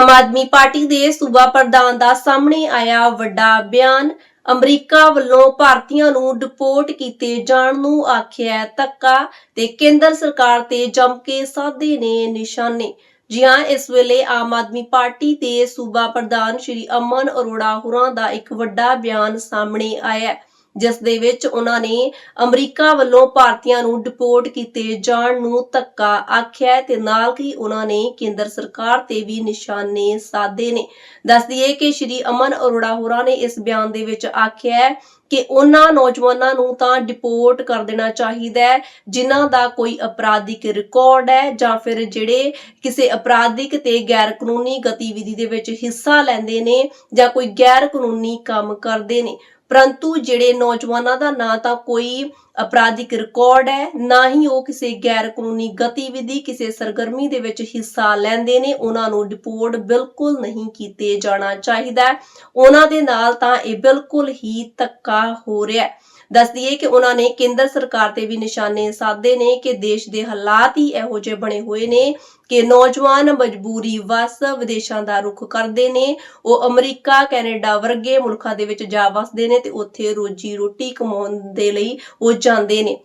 Aam Aadmi party ਦੇ ਸੂਬਾ ਪ੍ਰਧਾਨ ਦਾ ਸਾਹਮਣੇ ਆਇਆ ਵੱਡਾ ਬਿਆਨ। ਅਮਰੀਕਾ ਵੱਲੋਂ ਭਾਰਤੀਆਂ ਨੂੰ ਡਿਪੋਰਟ ਕੀਤੇ ਜਾਣ ਨੂੰ ਆਖਿਆ ਹੈ ਧੱਕਾ ਤੇ ਕੇਂਦਰ ਸਰਕਾਰ ਤੇ ਜੰਮ ਕੇ ਸਾਧੇ ਨੇ ਨਿਸ਼ਾਨੇ। ਜੀ ਹਾਂ ਇਸ ਵੇਲੇ ਆਮ ਆਦਮੀ ਪਾਰਟੀ ਦੇ ਸੂਬਾ ਪ੍ਰਧਾਨ ਸ਼੍ਰੀ ਅਮਨ ਅਰੋੜਾ ਹੋਰਾਂ ਦਾ ਇੱਕ ਵੱਡਾ ਬਿਆਨ ਸਾਹਮਣੇ ਆਇਆ ਹੈ। ਜਿਸ ਦੇ ਵਿੱਚ ਉਹਨਾਂ ਨੇ ਅਮਰੀਕਾ ਵੱਲੋਂ ਭਾਰਤੀਆਂ ਨੂੰ ਡਿਪੋਰਟ ਕੀਤੇ ਜਾਣ ਨੂੰ ਧੱਕਾ ਆਖਿਆ ਤੇ ਨਾਲ ਹੀ ਉਹਨਾਂ ਨੇ ਕੇਂਦਰ ਸਰਕਾਰ ਤੇ ਵੀ ਨਿਸ਼ਾਨੇ ਸਾਧੇ ਨੇ। ਦੱਸ ਦਈਏ ਕਿ ਸ਼੍ਰੀ ਅਮਨ ਅਰੋੜਾ ਹੋਰਾਂ ਨੇ ਇਸ ਬਿਆਨ ਦੇ ਵਿੱਚ ਆਖਿਆ ਹੈ ਕਿ ਉਹਨਾਂ ਨੌਜਵਾਨਾਂ ਨੂੰ ਤਾਂ ਡਿਪੋਰਟ ਕਰ ਦੇਣਾ ਚਾਹੀਦਾ ਹੈ, ਜਿਨ੍ਹਾਂ ਦਾ ਕੋਈ ਅਪਰਾਧਿਕ ਰਿਕਾਰਡ ਹੈ ਜਾਂ ਫਿਰ ਜਿਹੜੇ ਕਿਸੇ ਅਪਰਾਧਿਕ ਤੇ ਗੈਰ ਕਾਨੂੰਨੀ ਗਤੀਵਿਧੀ ਦੇ ਵਿੱਚ ਹਿੱਸਾ ਲੈਂਦੇ ਨੇ ਜਾਂ ਕੋਈ ਗੈਰ ਕਾਨੂੰਨੀ ਕੰਮ ਕਰਦੇ ਨੇ। ਪਰੰਤੂ ਜਿਹੜੇ ਨੌਜਵਾਨਾਂ ਦਾ ਨਾ ਤਾਂ ਕੋਈ ਅਪਰਾਧਿਕ ਰਿਕਾਰਡ ਹੈ, ਨਾ ਹੀ ਉਹ ਕਿਸੇ ਗੈਰ ਕਾਨੂੰਨੀ ਗਤੀਵਿਧੀ, ਕਿਸੇ ਸਰਗਰਮੀ ਦੇ ਵਿੱਚ ਹਿੱਸਾ ਲੈਂਦੇ ਨੇ। ਉਹਨਾਂ ਨੂੰ ਡਿਪੋਰਟ ਬਿਲਕੁਲ ਨਹੀਂ ਕੀਤੇ ਜਾਣਾ ਚਾਹੀਦਾ। ਉਹਨਾਂ ਦੇ ਨਾਲ ਤਾਂ ਇਹ ਬਿਲਕੁਲ ਹੀ ਧੱਕਾ ਹੋ ਰਿਹਾ ਹੈ। ਦੱਸ ਦਈਏ ਕਿ ਉਹਨਾਂ ਨੇ ਕੇਂਦਰ ਸਰਕਾਰ ਤੇ ਵੀ ਨਿਸ਼ਾਨੇ ਸਾਧੇ ਨੇ ਕਿ ਦੇਸ਼ ਦੇ ਹਾਲਾਤ ਹੀ ਇਹੋ ਜਿਹੇ ਬਣੇ ਹੋਏ ਨੇ ਕਿ ਨੌਜਵਾਨ ਮਜਬੂਰੀ ਵਸ ਵਿਦੇਸ਼ਾਂ ਦਾ ਰੁਖ ਕਰਦੇ ਨੇ। ਉਹ ਅਮਰੀਕਾ, ਕੈਨੇਡਾ ਵਰਗੇ ਮੁਲਕਾਂ ਦੇ ਵਿੱਚ ਜਾ ਵਸਦੇ ਨੇ ਤੇ ਉੱਥੇ ਰੋਜੀ ਰੋਟੀ ਕਮਾਉਣ ਦੇ ਲਈ ਉਹ ਜਾਂਦੇ ਨੇ।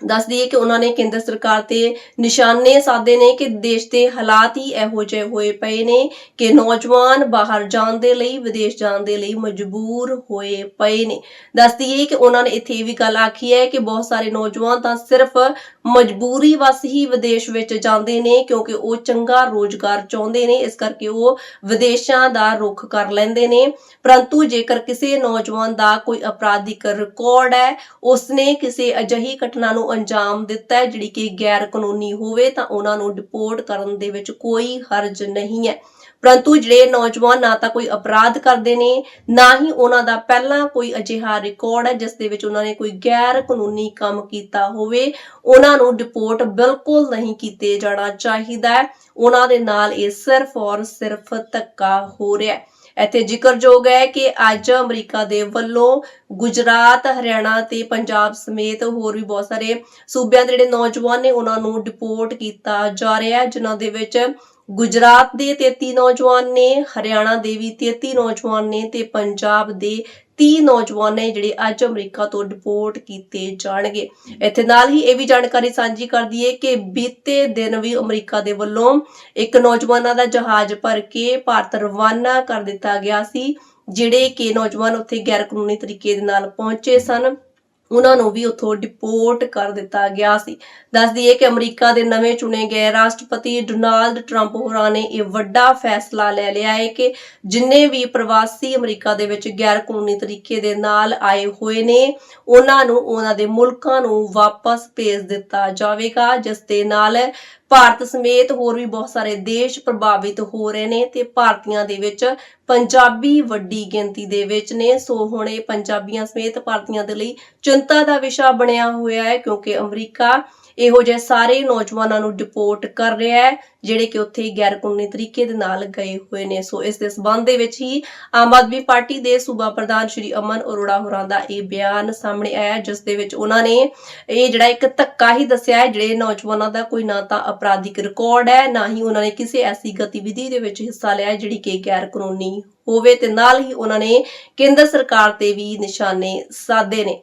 ਦੱਸ ਦਈਏ ਕਿ ਉਹਨਾਂ ਨੇ ਕੇਂਦਰ ਸਰਕਾਰ ਤੇ ਨਿਸ਼ਾਨੇ ਸਾਧੇ ਨੇ ਕਿ ਦੇਸ਼ ਦੇ ਹਾਲਾਤ ਹੀ ਇਹੋ ਜਿਹੇ ਹੋਏ ਪਏ ਨੇ ਕਿ ਨੌਜਵਾਨ ਬਾਹਰ ਜਾਣ ਦੇ ਲਈ, ਵਿਦੇਸ਼ ਜਾਣ ਦੇ ਲਈ ਮਜਬੂਰ ਹੋਏ ਪਏ ਨੇ। ਦੱਸ ਦਈਏ ਕਿ ਉਹਨਾਂ ਨੇ ਇੱਥੇ ਵੀ ਗੱਲ ਆਖੀ ਹੈ ਕਿ ਬਹੁਤ ਸਾਰੇ ਨੌਜਵਾਨ ਤਾਂ ਸਿਰਫ ਮਜਬੂਰੀ ਵਸ ਹੀ ਵਿਦੇਸ਼ ਵਿੱਚ ਜਾਂਦੇ ਨੇ ਕਿਉਂਕਿ ਉਹ ਚੰਗਾ ਰੋਜ਼ਗਾਰ ਚਾਹੁੰਦੇ ਨੇ, ਇਸ ਕਰਕੇ ਉਹ ਵਿਦੇਸ਼ਾਂ ਦਾ ਰੁਖ ਕਰ ਲੈਂਦੇ ਨੇ। ਪਰੰਤੂ ਜੇਕਰ ਕਿਸੇ ਨੌਜਵਾਨ ਦਾ ਕੋਈ ਅਪਰਾਧਿਕ ਰਿਕਾਰਡ ਹੈ, ਉਸਨੇ ਕਿਸੇ ਅਜਿਹੀ ਘਟਨਾ ਨੂੰ ਅੰਜਾਮ ਦਿੱਤਾ ਹੈ, ਜਿਹੜੀ ਕਿ ਗੈਰ ਕਾਨੂੰਨੀ ਹੋਵੇ ਤਾਂ ਉਹਨਾਂ ਨੂੰ ਡਿਪੋਰਟ ਕਰਨ ਦੇ ਵਿੱਚ ਕੋਈ ਹਰਜ ਨਹੀਂ ਹੈ। ਪਰੰਤੂ ਜਿਹੜੇ ਨੌਜਵਾਨ ਨਾ ਤਾਂ ਕੋਈ ਅਪਰਾਧ ਕਰਦੇ ਨੇ, ਨਾ ਹੀ ਉਹਨਾਂ ਦਾ ਪਹਿਲਾਂ ਕੋਈ ਅਜਿਹਾ ਰਿਕਾਰਡ ਹੈ, ਜਿਸ ਦੇ ਵਿੱਚ ਉਹਨਾਂ ਨੇ ਕੋਈ ਗੈਰ ਕਾਨੂੰਨੀ ਕੰਮ ਕੀਤਾ ਹੋਵੇ, ਉਹਨਾਂ ਨੂੰ ਡਿਪੋਰਟ ਬਿਲਕੁਲ ਨਹੀਂ ਕੀਤੇ ਜਾਣਾ ਚਾਹੀਦਾ ਉਹਨਾਂ ਦੇ ਨਾਲ ਇਹ ਸਿਰਫ ਔਰ ਸਿਰਫ ਧੱਕਾ ਹੋ ਰਿਹਾ ਹੈ। ਇੱਥੇ ਜ਼ਿਕਰਯੋਗ ਹੈ ਕਿ ਅੱਜ ਅਮਰੀਕਾ ਦੇ ਵੱਲੋਂ ਗੁਜਰਾਤ, ਹਰਿਆਣਾ ਤੇ ਪੰਜਾਬ ਸਮੇਤ ਹੋਰ ਵੀ ਬਹੁਤ ਸਾਰੇ ਸੂਬਿਆਂ ਦੇ ਜਿਹੜੇ ਨੌਜਵਾਨ ਨੇ ਉਹਨਾਂ ਨੂੰ ਡਿਪੋਰਟ ਕੀਤਾ ਜਾ ਰਿਹਾ ਹੈ, ਜਿਨ੍ਹਾਂ ਦੇ ਵਿੱਚ ਗੁਜਰਾਤ ਦੇ 33 ਨੌਜਵਾਨ ਨੇ, ਹਰਿਆਣਾ ਦੇ ਵੀ 33 ਨੌਜਵਾਨ ਨੇ ਤੇ ਪੰਜਾਬ ਦੇ 30 ਨੌਜਵਾਨ ਨੇ ਜਿਹੜੇ ਅੱਜ ਅਮਰੀਕਾ ਤੋਂ ਡਿਪੋਰਟ ਕੀਤੇ ਜਾਣਗੇ। ਇੱਥੇ ਨਾਲ ਹੀ ਇਹ ਵੀ ਜਾਣਕਾਰੀ ਸਾਂਝੀ ਕਰ ਦਈਏ ਕਿ ਬੀਤੇ ਦਿਨ ਵੀ ਅਮਰੀਕਾ ਦੇ ਵੱਲੋਂ ਇੱਕ ਨੌਜਵਾਨਾਂ ਦਾ ਜਹਾਜ਼ ਭਰ ਕੇ ਭਾਰਤ ਰਵਾਨਾ ਕਰ ਦਿੱਤਾ ਗਿਆ ਸੀ, ਜਿਹੜੇ ਕਿ ਨੌਜਵਾਨ ਉੱਥੇ ਗੈਰ ਕਾਨੂੰਨੀ ਤਰੀਕੇ ਦੇ ਨਾਲ ਪਹੁੰਚੇ ਸਨ। ਉਹਨਾਂ ਨੂੰ ਵੀ ਉੱਥੋਂ ਡਿਪੋਰਟ ਕਰ ਦਿੱਤਾ ਗਿਆ ਸੀ। ਦੱਸ ਦਈਏ ਕਿ ਅਮਰੀਕਾ ਦੇ ਨਵੇਂ ਚੁਣੇ ਗਏ ਰਾਸ਼ਟਰਪਤੀ ਡੋਨਾਲਡ ਟਰੰਪ ਹੋਰਾਂ ਨੇ ਇਹ ਵੱਡਾ ਫੈਸਲਾ ਲੈ ਲਿਆ ਹੈ ਕਿ ਜਿੰਨੇ ਵੀ ਪ੍ਰਵਾਸੀ ਅਮਰੀਕਾ ਦੇ ਵਿੱਚ ਗੈਰ ਕਾਨੂੰਨੀ ਤਰੀਕੇ ਦੇ ਨਾਲ ਆਏ ਹੋਏ ਨੇ, ਉਹਨਾਂ ਨੂੰ ਉਹਨਾਂ ਦੇ ਮੁਲਕਾਂ ਨੂੰ ਵਾਪਸ ਭੇਜ ਦਿੱਤਾ ਜਾਵੇਗਾ, ਜਿਸ ਦੇ ਨਾਲ ਭਾਰਤ ਸਮੇਤ ਹੋਰ ਵੀ ਬਹੁਤ ਸਾਰੇ ਦੇਸ਼ ਪ੍ਰਭਾਵਿਤ ਹੋ ਰਹੇ ਨੇ ਤੇ ਭਾਰਤੀਆਂ ਦੇ ਵਿੱਚ ਪੰਜਾਬੀ ਵੱਡੀ ਗਿਣਤੀ ਦੇ ਵਿੱਚ ਨੇ। ਸੋ ਹੁਣ ਇਹ ਪੰਜਾਬੀਆਂ ਸਮੇਤ ਭਾਰਤੀਆਂ ਦੇ ਲਈ ਚਿੰਤਾ ਦਾ ਵਿਸ਼ਾ ਬਣਿਆ ਹੋਇਆ ਹੈ ਕਿਉਂਕਿ ਅਮਰੀਕਾ ਇਹੋ ਜਿਹੇ ਸਾਰੇ ਨੌਜਵਾਨਾਂ ਨੂੰ ਡਿਪੋਰਟ ਕਰ ਰਿਹਾ ਹੈ, ਜਿਹੜੇ ਕਿ ਉੱਥੇ ਗੈਰ ਕਾਨੂੰਨੀ ਤਰੀਕੇ ਦੇ ਨਾਲ ਗਏ ਹੋਏ ਨੇ। ਸੋ ਇਸ ਦੇ ਸਬੰਧ ਦੇ ਵਿੱਚ ਹੀ ਆਮ ਆਦਮੀ ਪਾਰਟੀ ਦੇ ਸੂਬਾ ਪ੍ਰਧਾਨ ਸ਼੍ਰੀ ਅਮਨ ਅਰੋੜਾ ਹੋਰਾਂ ਦਾ ਇਹ ਬਿਆਨ ਸਾਹਮਣੇ ਆਇਆ, ਜਿਸ ਦੇ ਵਿੱਚ ਉਹਨਾਂ ਨੇ ਇਹ ਜਿਹੜਾ ਇੱਕ ਧੱਕਾ ਹੀ ਦੱਸਿਆ ਹੈ, ਜਿਹੜੇ ਨੌਜਵਾਨਾਂ ਦਾ ਕੋਈ ਨਾ ਤਾਂ ਅਪਰਾਧਿਕ ਰਿਕਾਰਡ ਹੈ, ਨਾ ਹੀ ਉਹਨਾਂ ਨੇ ਕਿਸੇ ਐਸੀ ਗਤੀਵਿਧੀ ਦੇ ਵਿੱਚ ਹਿੱਸਾ ਲਿਆ ਜਿਹੜੀ ਕਿ ਗੈਰ ਕਾਨੂੰਨੀ ਹੋਵੇ ਤੇ ਨਾਲ ਹੀ ਉਹਨਾਂ ਨੇ ਕੇਂਦਰ ਸਰਕਾਰ ਤੇ ਵੀ ਨਿਸ਼ਾਨੇ ਸਾਧੇ ਨੇ।